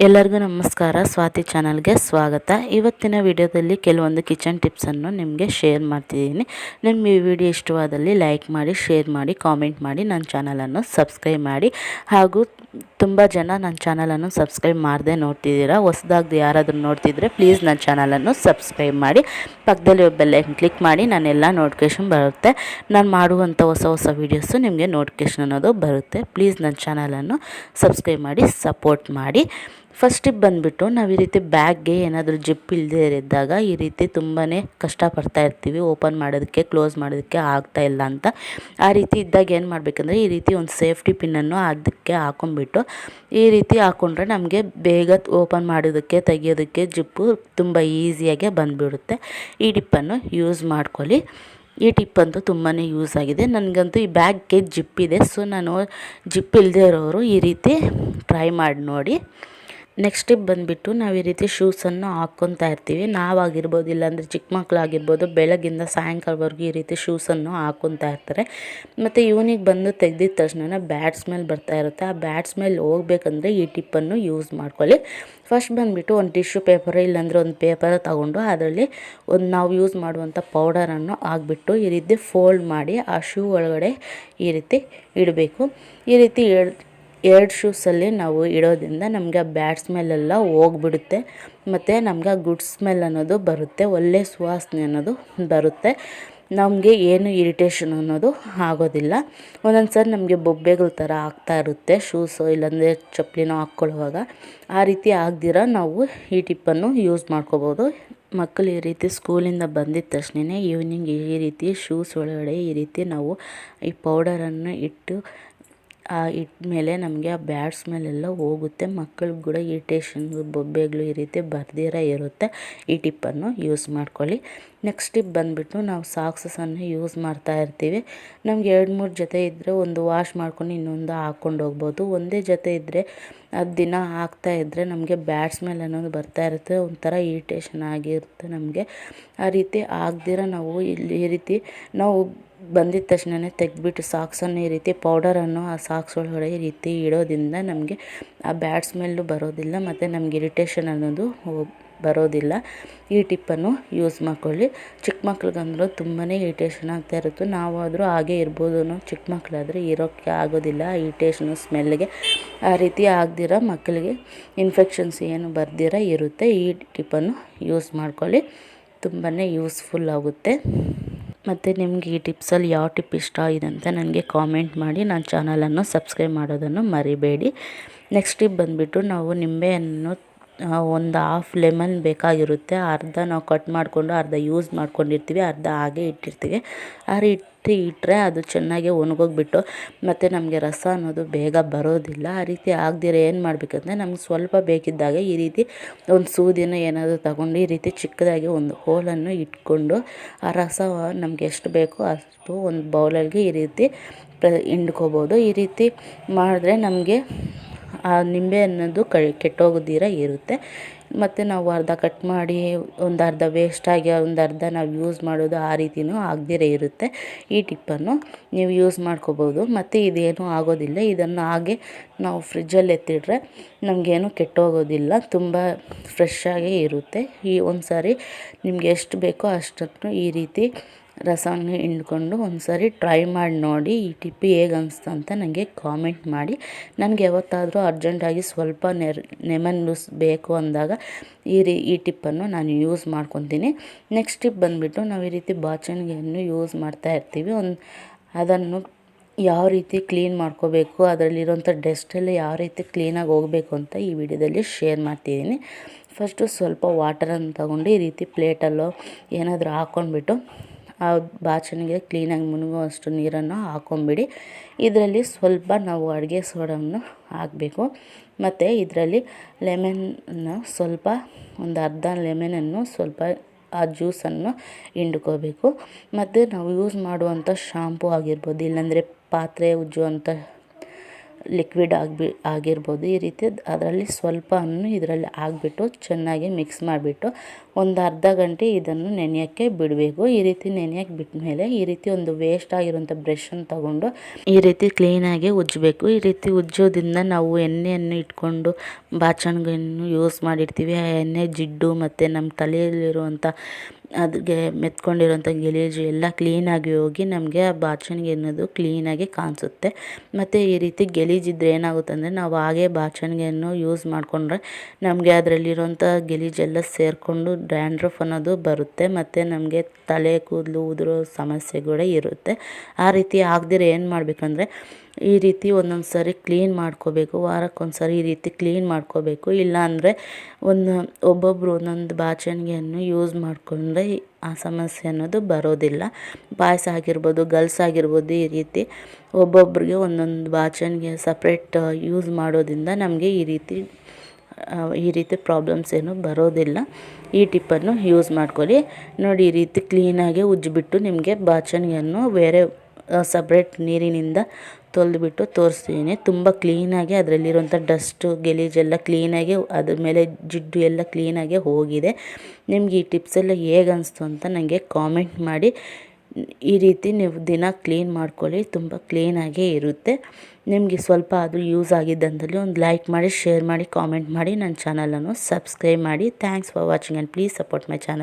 ಎಲ್ಲರಿಗೂ ನಮಸ್ಕಾರ. ಸ್ವಾತಿ ಚಾನಲ್ಗೆ ಸ್ವಾಗತ. ಇವತ್ತಿನ ವಿಡಿಯೋದಲ್ಲಿ ಕೆಲವೊಂದು ಕಿಚನ್ ಟಿಪ್ಸನ್ನು ನಿಮಗೆ ಶೇರ್ ಮಾಡ್ತಿದ್ದೀನಿ. ನಿಮ್ಗೆ ಈ ವಿಡಿಯೋ ಇಷ್ಟವಾದಲ್ಲಿ ಲೈಕ್ ಮಾಡಿ, ಶೇರ್ ಮಾಡಿ, ಕಾಮೆಂಟ್ ಮಾಡಿ, ನನ್ನ ಚಾನಲನ್ನು ಸಬ್ಸ್ಕ್ರೈಬ್ ಮಾಡಿ. ಹಾಗೂ ತುಂಬ ಜನ ನನ್ನ ಚಾನಲನ್ನು ಸಬ್ಸ್ಕ್ರೈಬ್ ಮಾಡದೆ ನೋಡ್ತಿದ್ದೀರಾ ಹೊಸ್ದಾಗಿ ಯಾರಾದರೂ ನೋಡ್ತಿದ್ರೆ ಪ್ಲೀಸ್ ನನ್ನ ಚಾನಲನ್ನು ಸಬ್ಸ್ಕ್ರೈಬ್ ಮಾಡಿ. ಪಕ್ಕದಲ್ಲಿ ಬೆಲ್ಲೈಕನ್ ಕ್ಲಿಕ್ ಮಾಡಿ ನಾನೆಲ್ಲ ನೋಟಿಫಿಕೇಷನ್ ಬರುತ್ತೆ. ನಾನು ಮಾಡುವಂಥ ಹೊಸ ಹೊಸ ವೀಡಿಯೋಸು ನಿಮಗೆ ನೋಟಿಫಿಕೇಷನ್ ಅನ್ನೋದು ಬರುತ್ತೆ. ಪ್ಲೀಸ್ ನನ್ನ ಚಾನಲನ್ನು ಸಬ್ಸ್ಕ್ರೈಬ್ ಮಾಡಿ, ಸಪೋರ್ಟ್ ಮಾಡಿ. ಫಸ್ಟಿಗೆ ಬಂದುಬಿಟ್ಟು ನಾವು ಈ ರೀತಿ ಬ್ಯಾಗ್ಗೆ ಏನಾದರೂ ಜಿಪ್ ಇಲ್ಲದೇ ಇದ್ದಾಗ ಈ ರೀತಿ ತುಂಬಾ ಕಷ್ಟಪಡ್ತಾ ಇರ್ತೀವಿ. ಓಪನ್ ಮಾಡೋದಕ್ಕೆ ಕ್ಲೋಸ್ ಮಾಡೋದಕ್ಕೆ ಆಗ್ತಾ ಇಲ್ಲ ಅಂತ. ಆ ರೀತಿ ಇದ್ದಾಗ ಏನು ಮಾಡಬೇಕಂದ್ರೆ ಈ ರೀತಿ ಒಂದು ಸೇಫ್ಟಿ ಪಿನ್ನನ್ನು ಅದಕ್ಕೆ ಹಾಕೊಂಡ್ಬಿಟ್ಟು ಈ ರೀತಿ ಹಾಕ್ಕೊಂಡ್ರೆ ನಮಗೆ ಬೇಗ ಓಪನ್ ಮಾಡೋದಕ್ಕೆ, ತೆಗಿಯೋದಕ್ಕೆ ಜಿಪ್ಪು ತುಂಬ ಈಸಿಯಾಗೆ ಬಂದುಬಿಡುತ್ತೆ. ಈ ಡಿಪ್ಪನ್ನು ಯೂಸ್ ಮಾಡ್ಕೊಳ್ಳಿ. ಈ ಟಿಪ್ ಅಂತೂ ತುಂಬಾ ಯೂಸ್ ಆಗಿದೆ. ನನಗಂತೂ ಈ ಬ್ಯಾಗ್ಗೆ ಜಿಪ್ ಇದೆ. ಸೊ ನಾನು ಜಿಪ್ ಇಲ್ಲದೆ ಇರೋರು ಈ ರೀತಿ ಟ್ರೈ ಮಾಡಿ ನೋಡಿ. ನೆಕ್ಸ್ಟ್ ಸ್ಟೆಪ್ ಬಂದುಬಿಟ್ಟು ನಾವು ಈ ರೀತಿ ಶೂಸನ್ನು ಹಾಕ್ಕೊತಾ ಇರ್ತೀವಿ. ನಾವಾಗಿರ್ಬೋದು ಇಲ್ಲಾಂದರೆ ಚಿಕ್ಕ ಮಕ್ಕಳಾಗಿರ್ಬೋದು ಬೆಳಗಿಂದ ಸಾಯಂಕಾಲವರೆಗೂ ಈ ರೀತಿ ಶೂಸನ್ನು ಹಾಕ್ಕೊತಾ ಇರ್ತಾರೆ. ಮತ್ತು ಇವನಿಗೆ ಬಂದು ತೆಗೆದಿದ ತಕ್ಷಣ ಬ್ಯಾಟ್ ಸ್ಮೆಲ್ ಬರ್ತಾ ಇರುತ್ತೆ. ಆ ಬ್ಯಾಟ್ ಸ್ಮೆಲ್ ಹೋಗ್ಬೇಕಂದ್ರೆ ಈ ಟಿಪ್ಪನ್ನು ಯೂಸ್ ಮಾಡ್ಕೊಳ್ಳಿ. ಫಸ್ಟ್ ಬಂದುಬಿಟ್ಟು ಒಂದು ಟಿಶ್ಯೂ ಪೇಪರ್ ಇಲ್ಲಾಂದರೆ ಒಂದು ಪೇಪರ್ ತಗೊಂಡು ಅದರಲ್ಲಿ ಒಂದು ನಾವು ಯೂಸ್ ಮಾಡುವಂಥ ಪೌಡರನ್ನು ಹಾಕ್ಬಿಟ್ಟು ಈ ರೀತಿ ಫೋಲ್ಡ್ ಮಾಡಿ ಆ ಶೂ ಒಳಗಡೆ ಈ ರೀತಿ ಇಡಬೇಕು. ಈ ರೀತಿ ಎರಡು ಶೂಸಲ್ಲಿ ನಾವು ಇಡೋದ್ರಿಂದ ನಮಗೆ ಆ ಬ್ಯಾಡ್ ಸ್ಮೆಲ್ಲೆಲ್ಲ ಹೋಗ್ಬಿಡುತ್ತೆ. ಮತ್ತು ನಮ್ಗೆ ಆ ಗುಡ್ ಸ್ಮೆಲ್ ಅನ್ನೋದು ಬರುತ್ತೆ, ಒಳ್ಳೆ ಸುವಾಸನೆ ಅನ್ನೋದು ಬರುತ್ತೆ. ನಮಗೆ ಏನು ಇರಿಟೇಷನ್ ಅನ್ನೋದು ಆಗೋದಿಲ್ಲ. ಒಂದೊಂದು ಸರಿ ನಮಗೆ ಬೊಬ್ಬೆಗಳ ಥರ ಆಗ್ತಾ ಇರುತ್ತೆ ಶೂಸು, ಇಲ್ಲಾಂದರೆ ಚಪ್ಪಲಿನೋ ಹಾಕ್ಕೊಳ್ಳುವಾಗ. ಆ ರೀತಿ ಆಗದಿರ ನಾವು ಈ ಟಿಪ್ಪನ್ನು ಯೂಸ್ ಮಾಡ್ಕೋಬೋದು. ಮಕ್ಕಳು ಈ ರೀತಿ ಸ್ಕೂಲಿಂದ ಬಂದಿದ್ದ ತಕ್ಷಣ ಈವ್ನಿಂಗ್ ಈ ರೀತಿ ಶೂಸ್ ಒಳಗಡೆ ಈ ರೀತಿ ನಾವು ಈ ಪೌಡರನ್ನು ಇಟ್ಟು ಆ ಮೇಲೆ ನಮಗೆ ಆ ಬ್ಯಾಡ್ ಸ್ಮೆಲ್ಲೆಲ್ಲ ಹೋಗುತ್ತೆ. ಮಕ್ಕಳಿಗೆ ಕೂಡ ಇರಿಟೇಷನ್ಗಳು ಬೊಬ್ಬೆಗಳು ಈ ರೀತಿ ಬರ್ದಿರ ಇರುತ್ತೆ. ಈ ಟಿಪ್ಪನ್ನು ಯೂಸ್ ಮಾಡ್ಕೊಳ್ಳಿ. ನೆಕ್ಸ್ಟ್ ಟಿಪ್ ಬಂದುಬಿಟ್ಟು ನಾವು ಸಾಕ್ಸಸನ್ನು ಯೂಸ್ ಮಾಡ್ತಾ ಇರ್ತೀವಿ. ನಮ್ಗೆ ಎರಡು ಮೂರು ಜೊತೆ ಇದ್ದರೆ ಒಂದು ವಾಶ್ ಮಾಡ್ಕೊಂಡು ಇನ್ನೊಂದು ಹಾಕ್ಕೊಂಡು ಹೋಗ್ಬೋದು. ಒಂದೇ ಜೊತೆ ಇದ್ದರೆ ಅದು ದಿನ ಹಾಕ್ತಾ ಇದ್ದರೆ ನಮಗೆ ಬ್ಯಾಡ್ ಸ್ಮೆಲ್ ಅನ್ನೋದು ಬರ್ತಾ ಇರುತ್ತೆ. ಒಂಥರ ಇರಿಟೇಷನ್ ಆಗಿರುತ್ತೆ ನಮಗೆ. ಆ ರೀತಿ ಆಗದಿರ ನಾವು ಇಲ್ಲಿ ಈ ರೀತಿ ನಾವು ಬಂದಿದ್ದ ತಕ್ಷಣವೇ ತೆಗೆದ್ಬಿಟ್ಟು ಸಾಕ್ಸನ್ನು ಈ ರೀತಿ ಪೌಡರನ್ನು ಆ ಸಾಕ್ಸ್ ಒಳಗಡೆ ಈ ರೀತಿ ಇಡೋದ್ರಿಂದ ನಮಗೆ ಆ ಬ್ಯಾಡ್ ಸ್ಮೆಲ್ಲು ಬರೋದಿಲ್ಲ ಮತ್ತು ನಮ್ಗೆ ಇರಿಟೇಷನ್ ಅನ್ನೋದು ಬರೋದಿಲ್ಲ. ಈ ಟಿಪ್ಪನ್ನು ಯೂಸ್ ಮಾಡ್ಕೊಳ್ಳಿ. ಚಿಕ್ಕ ಮಕ್ಳಿಗಂದ್ರೂ ತುಂಬಾ ಇರಿಟೇಷನ್ ಆಗ್ತಾ ಇರುತ್ತೆ. ನಾವಾದರೂ ಹಾಗೆ ಇರ್ಬೋದು ಚಿಕ್ಕ ಮಕ್ಕಳಾದರೆ ಇರೋಕ್ಕೆ ಆಗೋದಿಲ್ಲ. ಇರಿಟೇಷನು ಸ್ಮೆಲ್ಗೆ ಆ ರೀತಿ ಆಗದಿರ ಮಕ್ಕಳಿಗೆ ಇನ್ಫೆಕ್ಷನ್ಸ್ ಏನು ಬರ್ದಿರ ಇರುತ್ತೆ. ಈ ಟಿಪ್ಪನ್ನು ಯೂಸ್ ಮಾಡ್ಕೊಳ್ಳಿ. ತುಂಬಾ ಯೂಸ್ಫುಲ್ ಆಗುತ್ತೆ. ಮತ್ತು ನಿಮಗೆ ಈ ಟಿಪ್ಸಲ್ಲಿ ಯಾವ ಟಿಪ್ ಇಷ್ಟ ಆಗಿದೆ ಅಂತ ನನಗೆ ಕಾಮೆಂಟ್ ಮಾಡಿ. ನನ್ನ ಚಾನಲನ್ನು ಸಬ್ಸ್ಕ್ರೈಬ್ ಮಾಡೋದನ್ನು ಮರಿಬೇಡಿ. ನೆಕ್ಸ್ಟ್ ಟಿಪ್ ಬಂದುಬಿಟ್ಟು ನಾವು ನಿಂಬೆಹಣ್ಣು ಒಂದು ಹಾಫ್ ಲೆಮನ್ ಬೇಕಾಗಿರುತ್ತೆ. ಅರ್ಧ ನಾವು ಕಟ್ ಮಾಡಿಕೊಂಡು ಅರ್ಧ ಯೂಸ್ ಮಾಡ್ಕೊಂಡಿರ್ತೀವಿ. ಅರ್ಧ ಹಾಗೆ ಇಟ್ಟಿರ್ತೀವಿ. ಆ ರೀತಿ ಇಟ್ಟರೆ ಅದು ಚೆನ್ನಾಗಿ ಒಣಗೋಗ್ಬಿಟ್ಟು ಮತ್ತು ನಮಗೆ ರಸ ಅನ್ನೋದು ಬೇಗ ಬರೋದಿಲ್ಲ. ಆ ರೀತಿ ಆಗದಿರ ಏನು ಮಾಡಬೇಕಂದ್ರೆ ನಮ್ಗೆ ಸ್ವಲ್ಪ ಬೇಕಿದ್ದಾಗ ಈ ರೀತಿ ಒಂದು ಸೂದಿನ ಏನಾದರೂ ತಗೊಂಡು ಈ ರೀತಿ ಚಿಕ್ಕದಾಗಿ ಒಂದು ಹೋಲನ್ನು ಇಟ್ಕೊಂಡು ಆ ರಸ ನಮ್ಗೆ ಎಷ್ಟು ಬೇಕೋ ಅಷ್ಟು ಒಂದು ಬೌಲಲ್ಲಿಗೆ ಈ ರೀತಿ ಹಿಂಡ್ಕೋಬೋದು. ಈ ರೀತಿ ಮಾಡಿದ್ರೆ ನಮಗೆ ಆ ನಿಂಬೆ ಅನ್ನೋದು ಕ ಕೆಟ್ಟೋಗದಿರ ಇರುತ್ತೆ. ಮತ್ತು ನಾವು ಅರ್ಧ ಕಟ್ ಮಾಡಿ ಒಂದು ಅರ್ಧ ವೇಸ್ಟಾಗಿ ಒಂದು ಅರ್ಧ ನಾವು ಯೂಸ್ ಮಾಡೋದು ಆ ರೀತಿಯೂ ಆಗದಿರ ಇರುತ್ತೆ. ಈ ಟಿಪ್ಪನ್ನು ನೀವು ಯೂಸ್ ಮಾಡ್ಕೋಬೋದು. ಮತ್ತು ಇದೇನೂ ಆಗೋದಿಲ್ಲ. ಇದನ್ನು ಹಾಗೆ ನಾವು ಫ್ರಿಜ್ಜಲ್ಲಿ ಎತ್ತಿಟ್ರೆ ನಮಗೇನು ಕೆಟ್ಟೋಗೋದಿಲ್ಲ. ತುಂಬ ಫ್ರೆಶ್ಶಾಗೇ ಇರುತ್ತೆ. ಈ ಒಂದು ಸಾರಿ ನಿಮಗೆ ಎಷ್ಟು ಬೇಕೋ ಅಷ್ಟನ್ನು ಈ ರೀತಿ ರಸವನ್ನು ಹಿಂಡ್ಕೊಂಡು ಒಂದು ಸಾರಿ ಟ್ರೈ ಮಾಡಿ ನೋಡಿ, ಈ ಟಿಪ್ಪಿ ಹೇಗೆ ಅನಿಸ್ತು ಅಂತ ನನಗೆ ಕಾಮೆಂಟ್ ಮಾಡಿ. ನನಗೆ ಯಾವತ್ತಾದರೂ ಅರ್ಜೆಂಟಾಗಿ ಸ್ವಲ್ಪ ನೆರ್ ಜ್ಯೂಸ್ ಬೇಕು ಅಂದಾಗ ಈ ರೀ, ಈ ಟಿಪ್ಪನ್ನು ನಾನು ಯೂಸ್ ಮಾಡ್ಕೊತೀನಿ. ನೆಕ್ಸ್ಟ್ ಟಿಪ್ ಬಂದುಬಿಟ್ಟು ನಾವು ಈ ರೀತಿ ಬಾಚಣಿಗೆಯನ್ನು ಯೂಸ್ ಮಾಡ್ತಾ ಇರ್ತೀವಿ. ಒಂದು ಅದನ್ನು ಯಾವ ರೀತಿ ಕ್ಲೀನ್ ಮಾಡ್ಕೋಬೇಕು ಅದರಲ್ಲಿರೋಂಥ ಡಸ್ಟೆಲ್ಲ ಯಾವ ರೀತಿ ಕ್ಲೀನಾಗಿ ಹೋಗಬೇಕು ಅಂತ ಈ ವಿಡಿಯೋದಲ್ಲಿ ಶೇರ್ ಮಾಡ್ತಿದ್ದೀನಿ. ಫಸ್ಟು ಸ್ವಲ್ಪ ವಾಟರನ್ನು ತಗೊಂಡು ಈ ರೀತಿ ಪ್ಲೇಟಲ್ಲೋ ಏನಾದರೂ ಹಾಕ್ಕೊಂಡ್ಬಿಟ್ಟು ಆ ಬಾಚಣಿಗೆ ಕ್ಲೀನಾಗಿ ಮುಳುಗುವಷ್ಟು ನೀರನ್ನು ಹಾಕೊಂಬಿಡಿ. ಇದರಲ್ಲಿ ಸ್ವಲ್ಪ ನಾವು ಅಡುಗೆ ಸೋಡವನ್ನು ಹಾಕಬೇಕು. ಮತ್ತು ಇದರಲ್ಲಿ ಲೆಮನ್ನ ಸ್ವಲ್ಪ ಒಂದು ಅರ್ಧ ಲೆಮನನ್ನು ಸ್ವಲ್ಪ ಆ ಜ್ಯೂಸನ್ನು ಹಿಂಡ್ಕೋಬೇಕು. ಮತ್ತು ನಾವು ಯೂಸ್ ಮಾಡುವಂಥ ಶಾಂಪೂ ಆಗಿರ್ಬೋದು, ಇಲ್ಲಾಂದರೆ ಪಾತ್ರೆ ಉಜ್ಜುವಂಥ ಲಿಕ್ವಿಡ್ ಆಗಿಬಿ, ಆಗಿರ್ಬೋದು ಈ ರೀತಿ. ಅದರಲ್ಲಿ ಸ್ವಲ್ಪವನ್ನು ಇದರಲ್ಲಿ ಹಾಕ್ಬಿಟ್ಟು ಚೆನ್ನಾಗಿ ಮಿಕ್ಸ್ ಮಾಡಿಬಿಟ್ಟು ಒಂದು ಅರ್ಧ ಗಂಟೆ ಇದನ್ನು ನೆನೆಯೋಕ್ಕೆ ಬಿಡಬೇಕು. ಈ ರೀತಿ ನೆನೆಯೋಕ್ಕೆ ಬಿಟ್ಮೇಲೆ ಈ ರೀತಿ ಒಂದು ವೇಸ್ಟ್ ಆಗಿರುವಂಥ ಬ್ರಷನ್ನು ತಗೊಂಡು ಈ ರೀತಿ ಕ್ಲೀನಾಗಿ ಉಜ್ಜಬೇಕು. ಈ ರೀತಿ ಉಜ್ಜೋದ್ರಿಂದ ನಾವು ಎಣ್ಣೆಯನ್ನು ಇಟ್ಕೊಂಡು ಬಾಚಣಿಗೆಯನ್ನು ಯೂಸ್ ಮಾಡಿರ್ತೀವಿ. ಆ ಎಣ್ಣೆ ಜಿಡ್ಡು ಮತ್ತು ನಮ್ಮ ತಲೆಯಲ್ಲಿರುವಂಥ ಅದಕ್ಕೆ ಮೆತ್ಕೊಂಡಿರೋಂಥ ಗಲೀಜು ಎಲ್ಲ ಕ್ಲೀನಾಗಿ ಹೋಗಿ ನಮಗೆ ಆ ಬಾಚಣಿಗೆ ಅನ್ನೋದು ಕ್ಲೀನಾಗಿ ಕಾಣಿಸುತ್ತೆ. ಮತ್ತು ಈ ರೀತಿ ಗಲೀಜಿದ್ರೆ ಏನಾಗುತ್ತೆ ಅಂದರೆ ನಾವು ಹಾಗೆ ಬಾಚಣಿಗೆಯನ್ನು ಯೂಸ್ ಮಾಡಿಕೊಂಡ್ರೆ ನಮಗೆ ಅದರಲ್ಲಿರೋಂಥ ಗಲೀಜೆಲ್ಲ ಸೇರಿಕೊಂಡು ಡ್ಯಾಂಡ್ರಫ್ ಅನ್ನೋದು ಬರುತ್ತೆ. ಮತ್ತು ನಮಗೆ ತಲೆ ಕೂದಲು ಉದುರೋ ಸಮಸ್ಯೆ ಕೂಡ ಇರುತ್ತೆ. ಆ ರೀತಿ ಆಗದಿರ ಏನು ಮಾಡಬೇಕಂದ್ರೆ ಈ ರೀತಿ ಒಂದೊಂದು ಸರಿ ಕ್ಲೀನ್ ಮಾಡ್ಕೋಬೇಕು, ವಾರಕ್ಕೊಂದು ಸಾರಿ ಈ ರೀತಿ ಕ್ಲೀನ್ ಮಾಡ್ಕೋಬೇಕು. ಇಲ್ಲಾಂದರೆ ಒಂದು ಒಬ್ಬೊಬ್ಬರು ಒಂದೊಂದು ಬಾಚಣಿಗೆಯನ್ನು ಯೂಸ್ ಮಾಡಿಕೊಂಡ್ರೆ ಆ ಸಮಸ್ಯೆ ಅನ್ನೋದು ಬರೋದಿಲ್ಲ. ಪಾಯಸ ಆಗಿರ್ಬೋದು, ಗಲ್ಸ್ ಆಗಿರ್ಬೋದು ಈ ರೀತಿ ಒಬ್ಬೊಬ್ರಿಗೆ ಒಂದೊಂದು ಬಾಚಣಿಗೆ ಸಪ್ರೇಟ್ ಯೂಸ್ ಮಾಡೋದ್ರಿಂದ ನಮಗೆ ಈ ರೀತಿ ಈ ರೀತಿ ಪ್ರಾಬ್ಲಮ್ಸ್ ಏನು ಬರೋದಿಲ್ಲ. ಈ ಟಿಪ್ಪನ್ನು ಯೂಸ್ ಮಾಡ್ಕೊಳ್ಳಿ. ನೋಡಿ ಈ ರೀತಿ ಕ್ಲೀನಾಗಿ ಉಜ್ಜಿಬಿಟ್ಟು ನಿಮಗೆ ಬಾಚಣಿಗೆಯನ್ನು ಬೇರೆ ಸಪ್ರೇಟ್ ನೀರಿನಿಂದ ತೊಳೆದ್ಬಿಟ್ಟು ತೋರಿಸ್ತಿದ್ದೀನಿ ತುಂಬ ಕ್ಲೀನಾಗಿ ಅದರಲ್ಲಿರುವಂಥ ಡಸ್ಟು ಗಲೀಜೆಲ್ಲ ಕ್ಲೀನಾಗಿ ಅದ್ರ ಮೇಲೆ ಜಿಡ್ಡು ಎಲ್ಲ ಕ್ಲೀನಾಗೆ ಹೋಗಿದೆ. ನಿಮ್ಗೆ ಈ ಟಿಪ್ಸ್ ಎಲ್ಲ ಹೇಗೆ ಅನಿಸ್ತು ಅಂತ ನನಗೆ ಕಾಮೆಂಟ್ ಮಾಡಿ. ಈ ರೀತಿ ನೀವು ದಿನ ಕ್ಲೀನ್ ಮಾಡ್ಕೊಳ್ಳಿ, ತುಂಬ ಕ್ಲೀನಾಗೇ ಇರುತ್ತೆ. ನಿಮಗೆ ಸ್ವಲ್ಪ ಅದು ಯೂಸ್ ಆಗಿದ್ದಂದಲ್ಲಿ ಒಂದು ಲೈಕ್ ಮಾಡಿ ಶೇರ್ ಮಾಡಿ ಕಾಮೆಂಟ್ ಮಾಡಿ ನನ್ನ ಚಾನಲನ್ನು ಸಬ್ಸ್ಕ್ರೈಬ್ ಮಾಡಿ. Thanks for watching and please support my channel